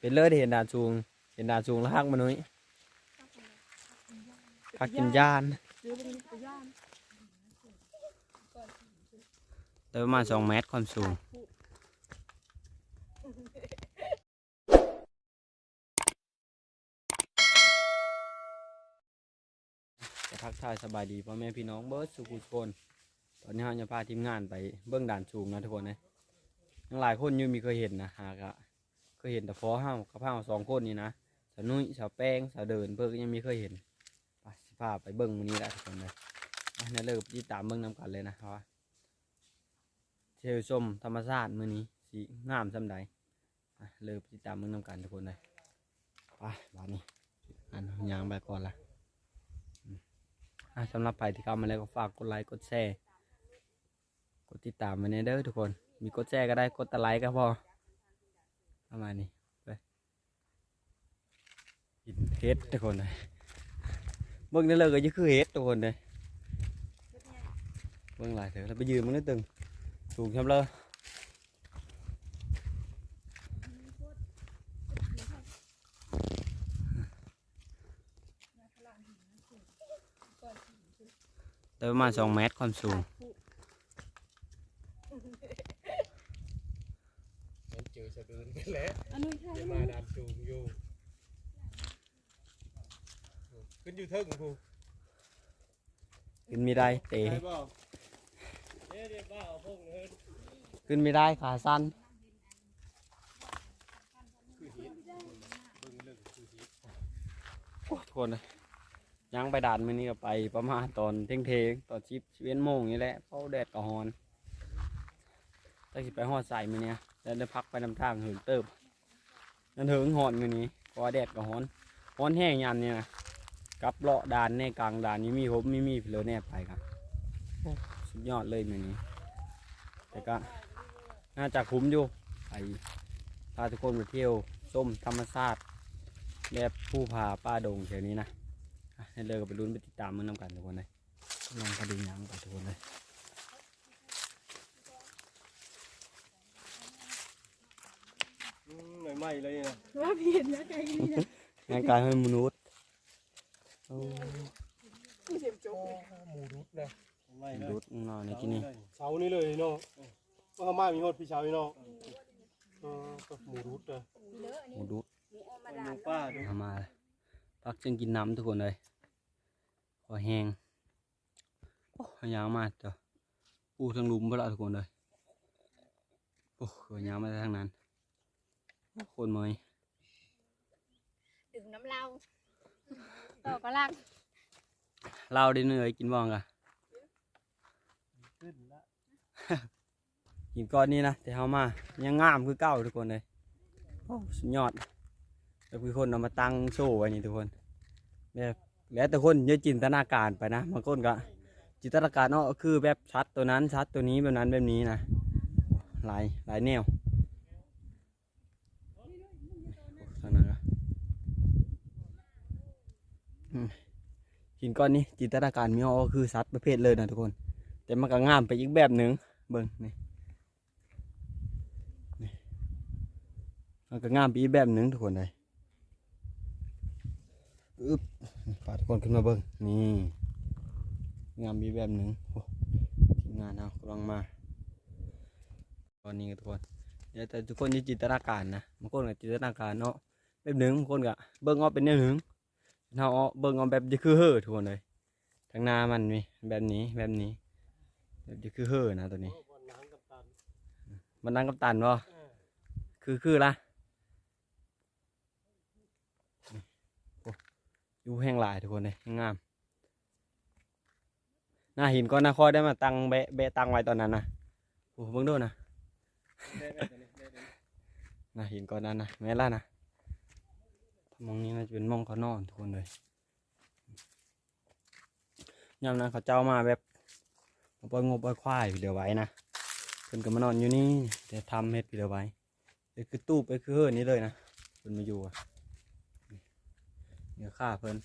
เป็นเลิศเห็นด่านสูง เห็นด่านสูงแล้วฮักมาหนุ้ยฮักกินยานเดี๋ยวเป็นตัวย่านแต่ประมาณสองเมตรความสูงจะทักทายสบายดีพ่อแม่พี่น้องเบิร์ดสุขุทุกคนตอนนี้เราจะพาทีมงานไปเบื้องด่านสูงนะทุกคนนะยังหลายคนยังมีเคยเห็นนะหากะ เคยเห็นแต่พอห้ากับห้าสองคนนี่นะสาวนุ้ยสาวแป้งสาวเดินเพื่อก็ยังมีเคยเห็นไปสิพาไปเบื้งมือนี้แหละทุกคนเลยนั่นเลยที่ตามเบื้องนำกันเลยนะเพราะว่าเที่ยวชมธรรมชาติมื้อนี้สีงามสำใดเลยที่ตามเบื้องนำกันทุกคนเลยไปบ้านนี้อันยางไปก่อนละอะสำหรับใครที่เข้ามาแล้วก็ฝากกดไลค์กดแชร์กดติดตามมาในเด้อทุกคน มีกดแชร์ก็ได้กดตะไลค์ก็พอ ประมาณนี้ไปกินเฮ็ดทุกคนเลยเบิ่งได้เลยก็ยังคือเฮ็ดทุกคนเลยเบิ่งหลายเถอะแล้วไปยืนมันได้ตึงสูงชำเลยได้ประมาณสองเมตรความสูง มันเจอสะดืนไปแล้ว อันนู้นใช่ จะ ไหม มาดานจูงอยู่ขึ้น อยู่เทิงกูขึ้นไม่ได้เตะใช่ป่าวเดี๋ยวเดี๋ยวบ้าเอาพวกเงินขึ้นไม่ได้ขาสั้นคือหินเบิ่งเรื่องคือหินโอ้ทุกคนเลยยังไปด่านมื้อนี้ก็ไปประมาณตอนเที่ยงเทงๆตอนชิปเว้นโมงนี่แหละเพราะแดดก็ฮอนถ้าสิไปฮอดใส่มื้อเนี้ยแล้วได้พักไปนำทางหึงเติบนั่นถึงฮอนมื้อนี้เพราะว่าแดดก็ฮอนฮอนแห้งยันเนี่ยนะ กับเลาะด่านในกลางด่านนี้มีผมมีมีเพลอแน่ไปครับโอ้สุดยอดเลยมื้อนี้ แต่ก็น่าจะคุ้มอยู่ไปพาทุกคนไปเที่ยวชมธรรมชาติแบบผู้ผาป้าดงแถวนี้นะอะให้เลยก็ไปลุ้นไปติดตามมึงนำกันทุกคนเลยลองคดียังไปทุกคนเลยอืมใหม่ๆเลยนะว่าพี่เห็นนะไกลนี่นะงานการให้มนุษย์ หมูรุดนะใหม่มเลยนุษย์นอนในที่นี่เสานี่เลยเนาะว่าเขามามีฮอดพี่เช้านี่เนาะเออก็หมูรุดนะมนุษย์หมูป้าดูทำมาเลยพักจึงกินน้ำทุกคนเลยขอแห้งโอ้ยยาวมากจ้ะปูทั้งหลุมไปละทุกคนเลยโอ้ยยาวมาทางนั้นโอ้คนเมยดื่มน้ำเหล้า ต่อก็ลังเราได้เหนื่อยกินบ้องกะขึ้นละกินก้อนนี้นะแต่เขามายังงามคือเก้าทุกคนเลยโอ้สุดยอดแล้วคือคนเอามาตั้งโชว์ไว้นี่ทุกคนแบบแล้วแต่คนเยอะจินตนาการไปนะบางคนก็ จินตนาการเนาะคือแบบชัดตัวนั้นชัดตัวนี้แบบนั้นแบบนี้นะหลายหลายแนวโอ้ทางนั้นก็อืม หินก้อนนี้จินตนาการมีออคือสัตว์ประเภทเลยนะทุกคน แต่มันก็งามไปอีกแบบหนึ่งเบิ่งนี่มันก็งามไปอีกแบบหนึ่งทุกคนเลยอึ๊บพาทุกคนขึ้นมาเบิ่งนี่งามไปอีกแบบหนึ่งโอ้ทีมงานเรากำลังมา ตอนนี้ทุกคนเดี๋ยวแต่ทุกคนที่จินตนาการนะบางคนก็จินตนาการเนาะแบบหนึ่งบางคนก็เบิ่งเออเป็นแนวหนึ่ง เราเอาเบิ่งเออกแบบจะคือเฮ่อทุกคนเลยทางหน้ามันมีแบบนี้แบบนี้แบบจะคือเฮ่อนะตัวนี้โอ้วันน้ำกับตันมันนั่งกับตันบ่เออคือคือละนี่โอ้อยู่แห้งหลายทุกคนเลยงามหน้าหินก็น่าคอยได้มาตั้งแบะแบะตั้งไว้ตอนนั้นนะโอ้เบิ่งดูนะ ได้ได้ตัวนี้ได้ตัวนี้หน้าหินก้อนนั้นนะแม่นล่ะนะถ้า มองนี้น่าจะเป็นมองเขานอนทุกคนเลยยามนั้นเขาเจ้ามาแบบเอาปล่อยงบปล่อยควายไปเหลือไว้นะเพิ่นก็มานอนอยู่นี่แต่ทำเฮ็ดไปเหลือไว้เอ้คือตู้ไปคือเฮือนี่เลยนะเพิ่นมาอยู่อะเดี๋ยวฆ่าเพิ่น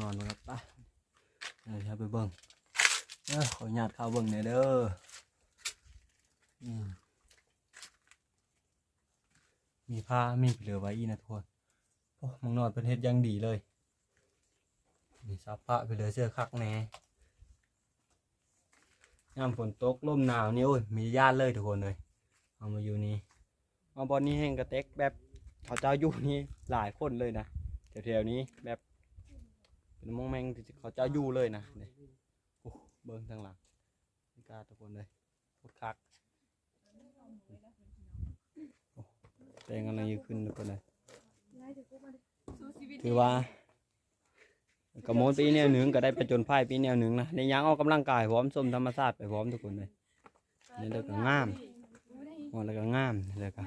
นอนครับไปเดี๋ยวจะไปเบิ่งเอ้อขออนุญาตเข้าวเบิ่งหน่อยเด้อมมีผ้ามีเหลือไว้อีนะทุกคน โอ้มึงนอนเป็นเฮ็ดยังดีเลยมีซับผ้าไปเลือเสื้อคักแน่ยามฝนตกลมหนาวนี่โอ้ยมีญาติเลยทุกคนเลยเอามาอยู่นี่เอาบอลนี้แห้งกระเต็กแบบเขาเจ้าอยู่นี่หลายคนเลยนะแถวๆนี้แบบเป็นมงแมงเขาเจ้าอยู่เลยนะนี่โอ้เบิ้งทางหลังนี่กล้าทุกคนเลยโคตรคักแรงกำลังจะขึ้นทุกคนเลย ถือว่ากระโมนปีแนวหนึ่งก็ได้ไปจนไพ่ปีแนวหนึ่งนะในยังออกกำลังกายพร้อมสมธรรมชาติไปพร้อมทุกคนเลยนี่เลยก็งามมองแล้วก็งามนี่เลยก็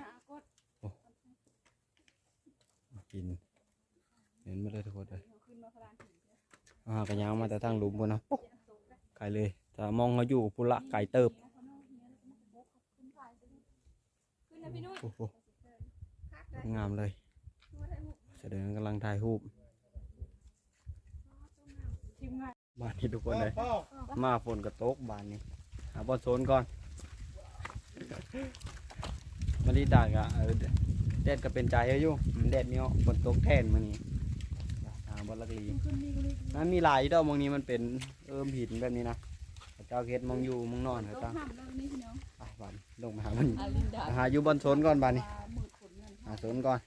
กินเห็นมาเลยทุกคนเลยอ่าก็ยางมาแต่ทางหลุมบนนะปุ๊บไกลเลยแต่มองเขาอยู่ปุระไก่เติบงามเลย แสดงกำลังถ่ายรูปทีมงานบ้านนี้ทุกคนเลยพ่อมาฝนกระตกบ้านนี้หาบอลโซนก่อนมาดีดากะเออแดดก็เป็นใจอยู่มันแดดนี้ฝนตกแทนมานี่หาบอลลักลีมันมีหลายดอกมองนี้มันเป็นเอิมหินแบบนี้นะเขาเจ้าเฮ็ดมองอยู่มองนอนเขาต้อเจ้างห้ามแล้วนี่พี่น้องไปบ้านลงมาหามันอาลินดาหาอยู่บอลโซนก่อนบ้านนี้มืดขนเงินหาโซนก่อน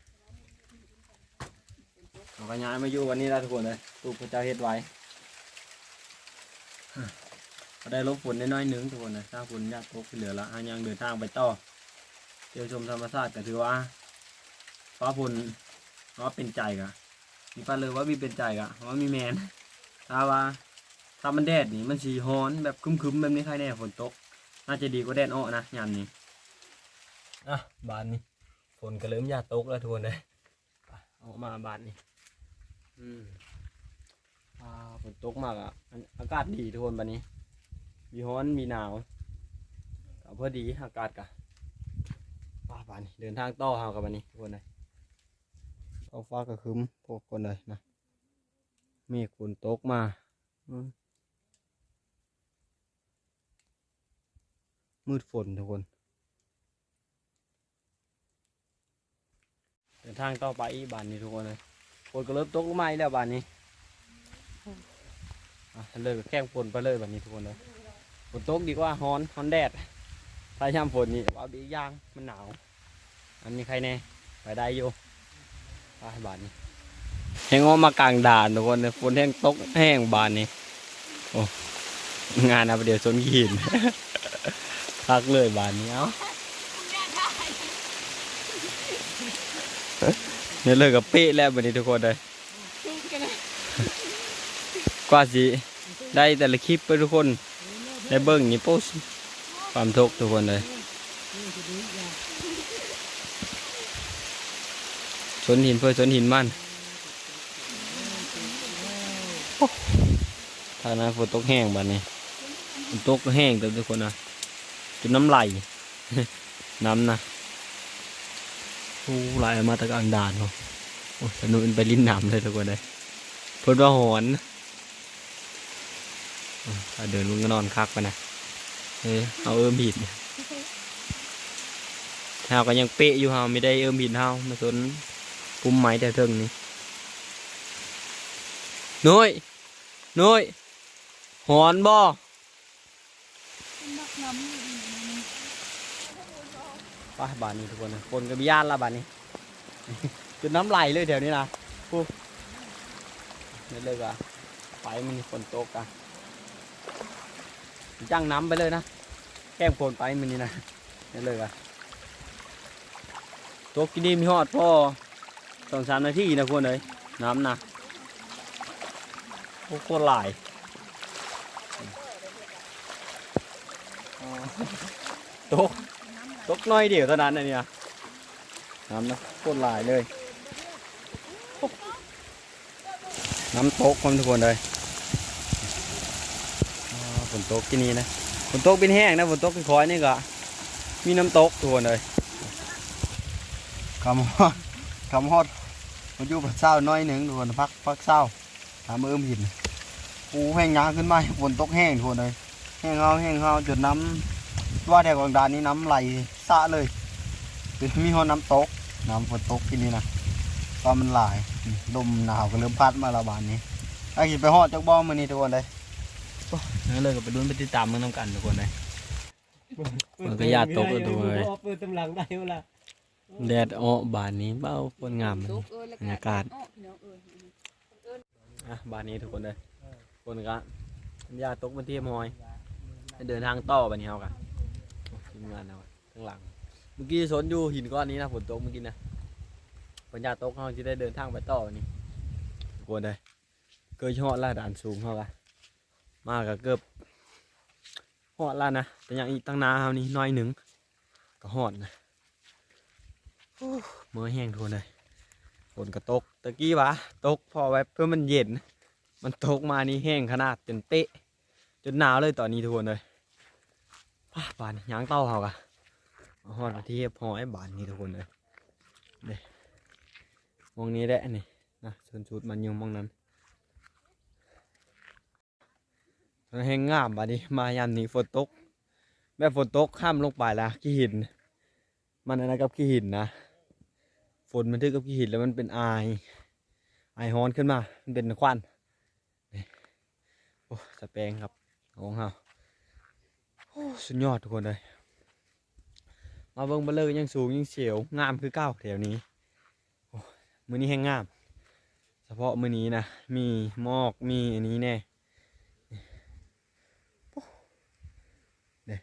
เราก็ย้ายมาอยู่วันนี้แล้วทุกคนเลยตูพระเจ้าเฮ็ดไว้ก็ได้ลบฝนได้น้อยหนึงทุกคนนะถ้าฝนยากตกเหลือละอันยังเดินทางไปต่อเที่ยวชมธรรมชาติก็ถือว่าฟ้าฝนว่าเป็นใจกะมีฟ้าเลยว่ามีเป็นใจกะว่ามีแมนถ้าว่าถ้ามันแดดนี่มันสีฮ้อนแบบคึมๆแบบนี้ใครแน่ฝนตก น่าจะดีกว่าแดดอ้อนะยามนี้อะบานนี้ฝนก็เริ่มยาตกแล้วทุกคนเลยออกมาบานนี้ อืมอ่าฝนตกมากอะอันอากาศดีทุกคนบานนี้ มีร้อนมีหนาวก็พอดีอากาศกะป้าบานนี้เดินทางต่อเฮากับบันนี้ทุกคนเลยท้องฟ้าก็ครึ้มพวกคนเลยนะเมฆฝนตกมาอืมมืดฝนทุกคน เดินทางต่อไปอีกบานนี้ทุกคนเลย ฝนก็เริ่มตกลงมาอีกแล้วบานนี้เลยแข้งฝนไปเลยบานนี้ทุกคนเลยฝนตกดีกว่าฮ้อนฮ้อนแดด ถ้ายามฝนนี่ว่าบียางมันหนาว อันนี้ใครแน่ไปได้อยู่ไปบานนี้แห้งออกมากลางด่านทุกคนเลยฝนแห้งตกแห้งบานนี้โอ้งานเอาไปเดี๋ยวชนหินพักเลยบานนี้เอ้า เนี่ยเลยกับเป๊ะแล้วบันนี้ทุกคนเลยกว่าสิได้แต่ละคลิปไปทุกคน ได้เบิ้งนี่โป๊สความทุกข์ทุกคนเลยชนหินเพื่อชนหินมันโอ้ทางนั้นฝนตกแห้งบัดนี้ฝนตกแห้งแต่ทุกคนนะจนน้ำไหลน้ำนะ โอ้ไหลออกมาตะกลางดานเนาะโอ้สนุกไปลิ้นนำเลยทุกคนเลยเพิ่นว่าหอนอะถ้าเดินลุงก็นอนคักไปนะเฮ้ยเอาเอิมหินเฮาก็ยังเป๊ะอยู่เฮาไม่ได้เอิมหินเฮามาสนปุ่มไม้แต่เทิงนี่น้อยน้อยหอนบ่ นักน้ำ ไปบานนี้ทุกคนคนกับย่านละบานนี้จุดน้ำไหลเลยแถวนี้นะปุ๊บนี่เลยว่ะไฟมันฝนตกอะจ้างน้ำไปเลยนะ แก้มโคนไปมันนี่นะนี่เลยว่ะตกกินดีมีหอดพ่อสองสามนาทีนะคนเลยน้ำนะโอ้โคตรหลายตก ตกน้อยเดียวเท่านั้นนะเนี่ยน้ำนะโคตรหลายเลย น้ำตกคนทุกคนเลยฝนตกที่นี่นะฝนตกเป็นแห้งนะฝนตกเป็นคอยนี่ก็มีน้ำตกทุกคนเลยคำฮอดคำฮอดมาอยู่พักเศร้าน้อยหนึ่งทุกคนพักพักเศร้าหามือมหินปูแห้งยาขึ้นมาฝนตกแห้งทุกคนเลยแห้งเฮาแห้งเฮาจนน้ำ ว่าแถวกลางดานนี้น้ำไหลสะเลยเป็นมีหอน้ำตก น้ำฝนตกที่นี่นะก็มันหลายอืมลมหนาวก็เริ่มพัดมาและบานนี้ถ้าขี่ไปฮอดจักบ้องมือนี้ทุกคนเลยโอ้นั่นเลยก็ไปลุ้นไปติดตามมึงน้ำกันทุกคนเลยมันก็ญาติตกแล้วด้วยเปิดตำหลังได้เวลาแดดออกบานนี้เบ้าคนงามเลยตุกเอ้ยแล้วบรรยากาศอ้อพี่น้องเอ้ยอะบานนี้ทุกคนเลยคนก็ญาติตกมาเทียมหอยให้เดินทางต่อบันนี้เอากัน ทีมงานเอาอะข้างหลัง เมื่อกี้สนอยู่หินก้อนนี้นะฝนตกเมื่อกี้นะฝนญาติตกเขาจะได้เดินทางไปต่อวันนี้ทุกคนเลยเกิดเหอดละด่านสูงเขาละมากกับเกือบหอดละนะแต่ยังอีกตั้งนาเขานี่น้อยหนึ่งก็หอดนะเมื่อแห้งทุกคนเลยฝนก็ตกตะกี้วะตกพอไว้เพื่อมันเย็น มันตกมานี่แห้งขนาดจนเป๊ะจนหนาวเลยตอนนี้ทุกคนเลย บานยางเต้าเขากะหอดที่พอไอ้บานนี่ทุกคนเลยนี่มองนี้แหละนี่นะส่วนชุดมันอยู่มองนั้นมันแห้งงามบาดนี้มายามนี้ฝนตกแม่ฝนตกข้ามลงไปละขี้หิน มันอะไรกับขี้หินนะฝนมันทึกกับขี้หินแล้วมันเป็นไอไอฮอนขึ้นมา มันเป็นควันโอ้สแปงครับของเฮา สุดยอดทุกคนเลย มาเบิ่งเบลเลยยังสูงยังเสียว งามคือเก้าแถวนี้โอ้มือนี้แห้งงาม เฉพาะมือนี้นะ มีหมอก มีอันนี้แน่โอ้เด้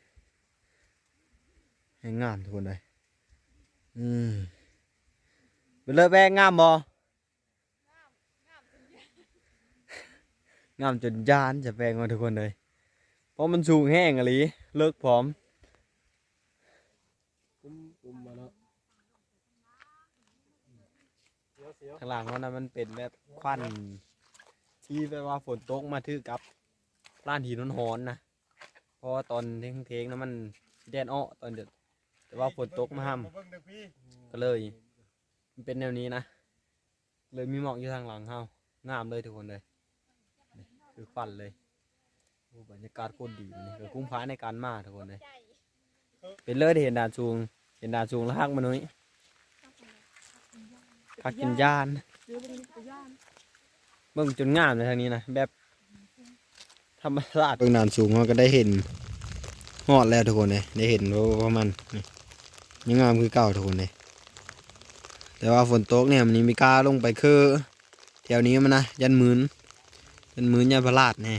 แห้งงามทุกคนเลย อืมเบลเลยแบงงามบ่งามจนยานจะแปลงมาทุกคนเลย เพราะมันสูงแห้งอะลีเลิกพร้อมปุ้มปุ้มมาแล้วเสียวเสียวข้างหลังเขานะมันเป็นแบบควันที่แปลว่าฝนตกมาถือกับร้านหินนหอนๆนะเพราะว่าตอนเทงเทงๆนะมันแดดอ้อตอนเดือดแต่ว่าฝนตกมาห้ามเบิ่งเด้อพี่ก็เลย มันเป็นแนวนี้นะเลยมีหมอกอยู่ทางหลังเฮางามเลยทุกคนเลยนี่คือควันเลยโอ้ บรรยากาศโคตรดีนี่ก็คุ้มค่าในการมาทุกคนเลยเป็นเลยได้เห็นด่านสูงเห็นด่านสูงแล้วฮักมันนุ้ยพักกินยานหรือเป็นตัวย่านเบิ่งจนงามเลยทางนี้นะแบบธรรมชาติเบิ่งด่านสูงเราก็ได้เห็นหอดแล้วทุกคนเลยได้เห็นว่ามันนี่ยังงามคือเก่าทุกคนเลยแต่ว่าฝนตกเนี่ยมันนี่มีกล้าลงไปคือแถวนี้มันนะยันหมื่นยันหมื่นยันพลาดแน่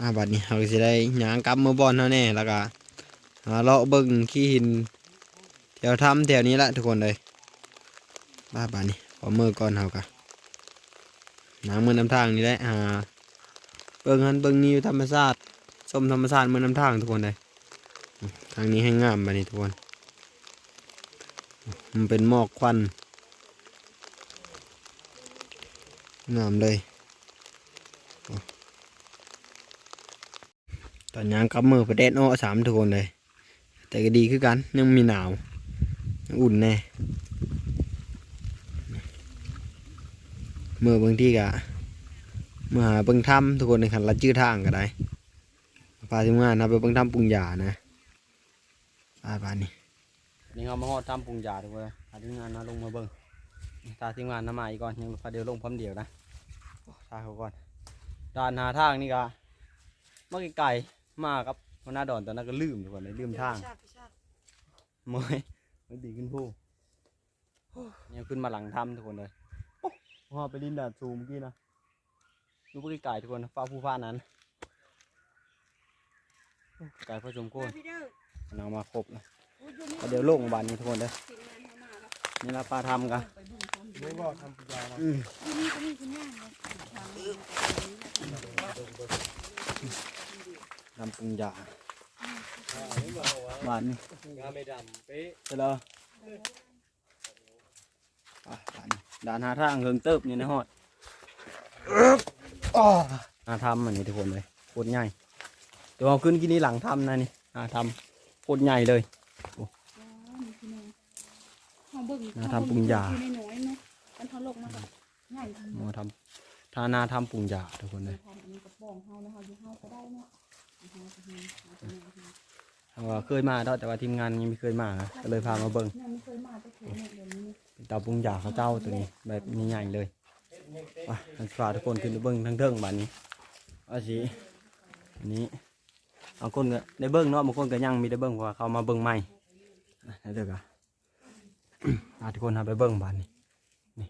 อาบัดนี้เราจะได้หยางกลับมาบอนเท่าแน่แล้วก็หาเลาะเบิ่งขี้หินแถวถ้ำแถวนี้ละทุกคนเลยบ้าบาดนี้ขอมือก่อนเฮากะน้ำมือน้ำทางนี่แหละอ่าเบิ่งหันเบิ่งนี่ธรรมชาติชมธรรมชาติมือน้ำทางทุกคนเลยทางนี้ให้งามไปนี่ทุกคน มันเป็นหมอกควันงามเลยโอ้ต อนยางกับมือประเด็นอ้อสามทุกคนเลย แต่ก็ดีคือกันยังมีหนาว อุ่นแน่เมื่อบางที่ก็เมื่อหาเบิ่งถ้ำทุกคนในคันละชื่อทางก็ได้พาทีมงานนะไปเบิ่งถ้ำปรุงยานะไปไปนี่นี่เขามาฮอดถ้ำปรุงยาทุกคนพาทีมงานนะลงมาเบิ่งตาทีมงานนะมาอีกก่อนยังพาเดียวลงพร้อมเดียวนะตาเขาก่อนด่านหาทางนี่ก็มาไกลๆ มากับหัวหน้าดอนตอนนั้นก็ลืมทุกคนเลยลืมทางชาติชาติเมื่อยไม่ดีขึ้นผู้ยังขึ้นมาหลังถ้ำทุกคนเลยโอ้พอไปดินดาดซูมเมื่อกี้นะดูไปไก่ทุกคนฟ้าผู้ฟ้านั้นโอ้ไก่ผสมโคนพี่เด้อเอามาครบเลยอุ้ยอยู่นี่เอาเดี๋ยวลงบานนี้ทุกคนเลยทีมงานเขามาแล้วนี่ละปลาทำกันไปบุญพร้อมไม่บอกทำปุญญานะอืมที่นี่ก็มีคุณย่าเลย ทางนี้ทำปรุงยาบานนี้งาไม่ดำเป๊ะเสร็จแล้วอะบานนี้ด่านหาทางเฮิงเติบนี่นะฮอดอ้อหาทำอันนี้ทุกคนเลยโคตรใหญ่เดี๋ยวเอาขึ้นกินนี่หลังทำนะนี่หาทำโคตรใหญ่เลยอ๋อมีพี่น้องเขาเบิ่งน่าทำปรุงยาอยู่ในน้อยๆเนาะมันทะลกมาแบบใหญ่ทำมาทำทานาทำปรุงยาทุกคนเลย ทำอันนี้กระป๋องเฮาแล้วเฮาอยู่เฮาก็ได้เนาะ เอาเฮาด้ว่าเคยมาเนาะแต่ว่าทีมงานยังไม่เคยมานะก็เลยพามาเบิ่งยังไม่เคยมาจะถึงเนี่ยเดี๋ยวนี้เป็นเตาปรุงยาเขาเจ้าตัวนี้แบบใหญ่ๆเลยไปทันฝาทุกคนขึ้นไปเบิ่งทั้งเทิงบ้านนี้ว่าสิอันนี้บางคนก็ได้เบิ่งเนาะบางคนก็ยังมีได้เบิ่งเพราะว่าเขามาเบิ่งใหม่อะเดี๋ยวก็พาทุกคนเอาไปเบิ่งบ้านนี้นี่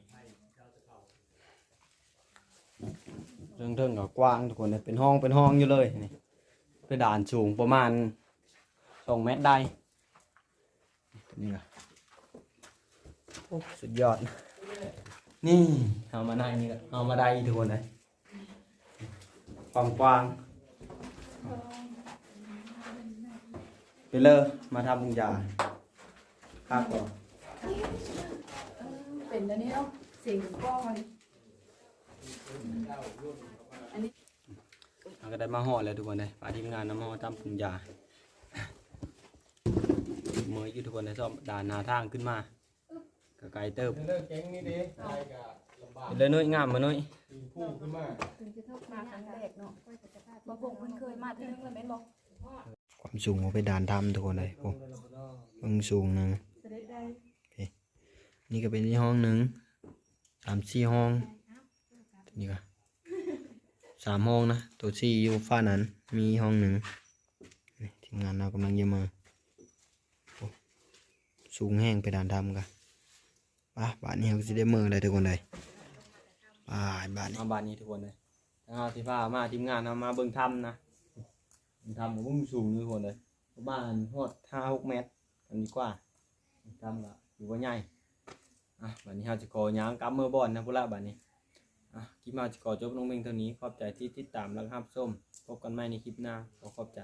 เทิงเทิงก็กว้างทุกคนเลยเป็นห้องเป็นห้องอยู่เลยนี่ เพดานสูงประมาณสองเมตรได้นี่ก็โอ้สุดยอด นี่เอามาได้นี่ก็เอามาได้ทุกคนเลยกว้างกว้างๆไปเลยมาทำบุญญาครับก่อนเป็นแล้วนี่เนาะเสียงก้อนเรา ก็ได้มาห่อแล้วทุกคนเลยฝากทีมงานนำห่อทำบุญญาเมื่อกี้ทุกคนได้ชอบด่านหนาทางขึ้นมาก็ไกลเติบเลิกแก๊งนี้ดิตายกะลำบากไปเลยนุ้ยงามมานุ้ยตีคู่ขึ้นมาถึงจะเท่ามาครั้งแรกเนาะบ่บ่มันเคยมาที่นึงเลยแม่นบ่ความสูงของไปด่านทำทุกคนเลยโอ้เบิ่งสูงหนึ่งเสด็จได้นี่ก็เป็นที่ห้องหนึ่งสามสี่ห้องนี่ก็ สามห้องนะ ตัวสี่อยู่ฝ้านั้น มีห้องหนึ่งทีมงานเรากำลังเยอะมาโอ้สูงแห้งไปด่านดำกันป่ะบ้านนี้เราจะได้เมืองเลยทุกคนเลยป่าบ้านนี้บ้านนี้ทุกคนเลยถ้าเอาที่ผ้ามาทีมงานเอามาเบิ่งทำนะเบิ่งทำของพุ่งสูงทุกคนเลยประมาณหดห้าหกเมตรอันนี้กว่าทำก็อยู่ว่าใหญ่อะบัดนี้เราจะขอย่างกับมือบอลนะพุละบัดนี้ อะคลิปมาจะขอจบลงเพียงเท่านี้ ขอบใจที่ติดตามและห้ามส้ม พบกันใหม่ในคลิปหน้าขอขอบใจ